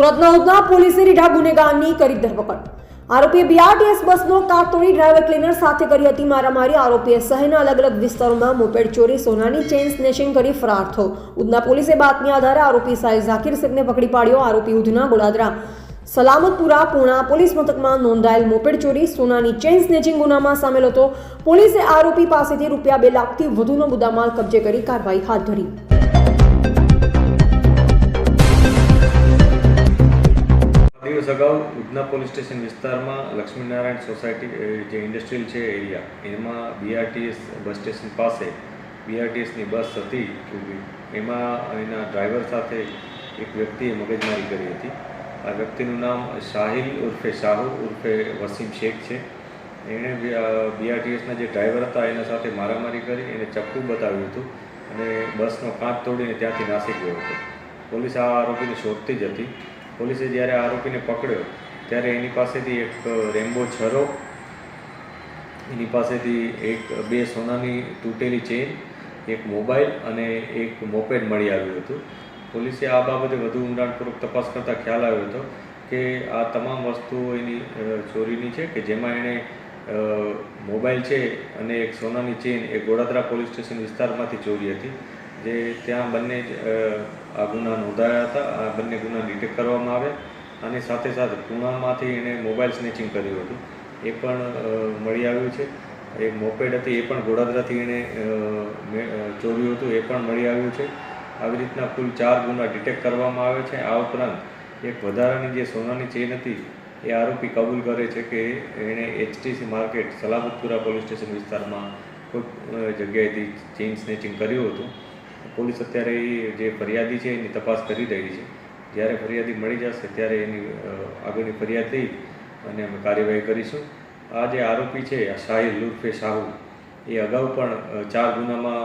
સુરતના ઉધના પોલીસે રીઢા ગુનેગારની કરી ધરપકડ. આરોપીએ બીઆરટીએસ બસનો કાર તોડી ડ્રાઈવર ક્લીનર સાથે કરી હતી મારામારી. આરોપીએ શહેરના અલગ અલગ વિસ્તારોમાં મોપેડ ચોરી, સોનાની ચેન સ્નેચિંગ કરી ફરાર થયો. ઉધના પોલીસે બાતમી આધારે આરોપી સાહેબ ઝાકીર શેખને પકડી પાડ્યો. આરોપી ઉધના ગોડાદરા, સલામતપુરા, પૂણા પોલીસ મથકમાં નોંધાયેલ મોપેડ ચોરી, સોનાની ચેન સ્નેચિંગ ગુનામાં સામેલ હતો. પોલીસે આરોપી પાસેથી રૂપિયા બે લાખથી વધુનો મુદ્દામાલ કબજે કરી કાર્યવાહી હાથ ધરી. દિવસ અગાઉ ઉધના પોલીસ સ્ટેશન વિસ્તારમાં લક્ષ્મીનારાયણ સોસાયટી જે ઇન્ડસ્ટ્રીયલ છે એરિયા, એમાં બીઆરટીએસ બસ સ્ટેશન પાસે બીઆરટીએસની બસ હતી એમાં એના ડ્રાઈવર સાથે એક વ્યક્તિએ મગજમારી કરી હતી. આ વ્યક્તિનું નામ શાહિલ ઉર્ફે શાહુ ઉર્ફે વસીમ શેખ છે. એણે બીઆરટીએસના જે ડ્રાઈવર હતા એના સાથે મારામારી કરી, એને ચપ્પુ બતાવ્યું હતું અને બસનો કાચ તોડીને ત્યાંથી નાસી ગયો હતો. પોલીસ આ આરોપીને શોધતી જ હતી. પોલીસે જ્યારે આરોપીને પકડ્યો, ત્યારે એની પાસેથી એક રેમ્બો છરો, એની પાસેથી એક બે સોનાની તૂટેલી ચેન, એક મોબાઈલ અને એક મોપેડ મળી આવ્યું હતું. પોલીસે આ બાબતે વધુ ઊંડાણપૂર્વક તપાસ કરતાં ખ્યાલ આવ્યો હતો કે આ તમામ વસ્તુઓ એની ચોરીની છે કે જેમાં એણે મોબાઈલ છે અને એક સોનાની ચેન એ ગોડાદરા પોલીસ સ્ટેશન વિસ્તારમાંથી ચોરી હતી. જે ત્યાં બંને જ આ ગુના નોંધાયા હતા. આ બંને ગુના ડિટેક્ટ કરવામાં આવ્યા અને સાથે સાથે પૂણામાંથી એણે મોબાઈલ સ્નેચિંગ કર્યું હતું. એ પણ મળી આવ્યું છે. એક મોપેડ હતી, એ પણ ગોડાદરાથી એણે ચોર્યું હતું. એ પણ મળી આવ્યું છે. આવી રીતના કુલ ચાર ગુના ડિટેક્ટ કરવામાં આવે છે. આ ઉપરાંત એક વધારાની જે સોનાની ચેન હતી, એ આરોપી કબૂલ કરે છે કે એણે HTC market Salamatpura police station વિસ્તારમાં કોઈ જગ્યાએથી ચેઇન સ્નેચિંગ કર્યું હતું. પોલીસ અત્યારે એ જે ફરિયાદી છે એની તપાસ કરી રહી છે. જ્યારે ફરિયાદી મળી જશે ત્યારે એની આગળની ફરિયાદ લઈ અને અમે કાર્યવાહી કરીશું. આ જે આરોપી છે, આ લુર્ફે સાહુ એ અગાઉ પણ ચાર ગુનામાં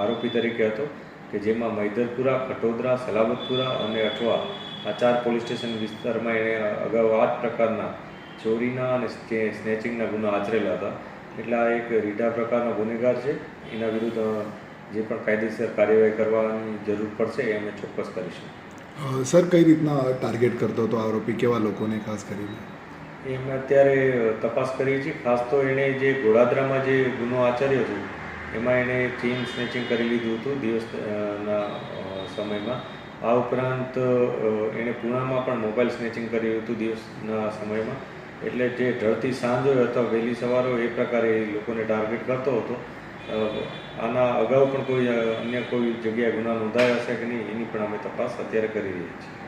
આરોપી તરીકે હતો કે જેમાં મૈદરપુરા, ખટોદરા સલામતપુરા અને અઠવા આ ચાર પોલીસ સ્ટેશન વિસ્તારમાં એણે અગાઉ આ જ પ્રકારના ચોરીના અને સ્ને- સ્નેચિંગના ગુના આચરેલા હતા. એટલે આ એક રીઢા પ્રકારનો ગુનેગાર છે. એના વિરુદ્ધ જે પણ કાયદેસર કાર્યવાહી કરવાની જરૂર પડશે એ અમે ચોક્કસ કરીશું. સર કઈ રીતના ટાર્ગેટ કરતો હતો આરોપી? કેવા લોકોને ખાસ કરીને? એ અમે અત્યારે તપાસ કરીએ છીએ. ખાસ તો એણે જે ગોળાદરામાં જે ગુનો આચર્યો હતો એમાં એણે ચેઇન સ્નેચિંગ કરી લીધું હતું દિવસના સમયમાં. આ ઉપરાંત એણે પૂણામાં પણ મોબાઈલ સ્નેચિંગ કર્યું હતું દિવસના સમયમાં. એટલે જે ઢળતી સાંજ હોય અથવા વહેલી સવાર હોય એ પ્રકારે એ લોકોને ટાર્ગેટ કરતો હતો. આના અગાઉ પણ કોઈ અન્ય કોઈ જગ્યાએ ગુના નોંધાયા હશે કે નહીં, એની પણ અમે તપાસ અત્યારે કરી રહ્યા છીએ.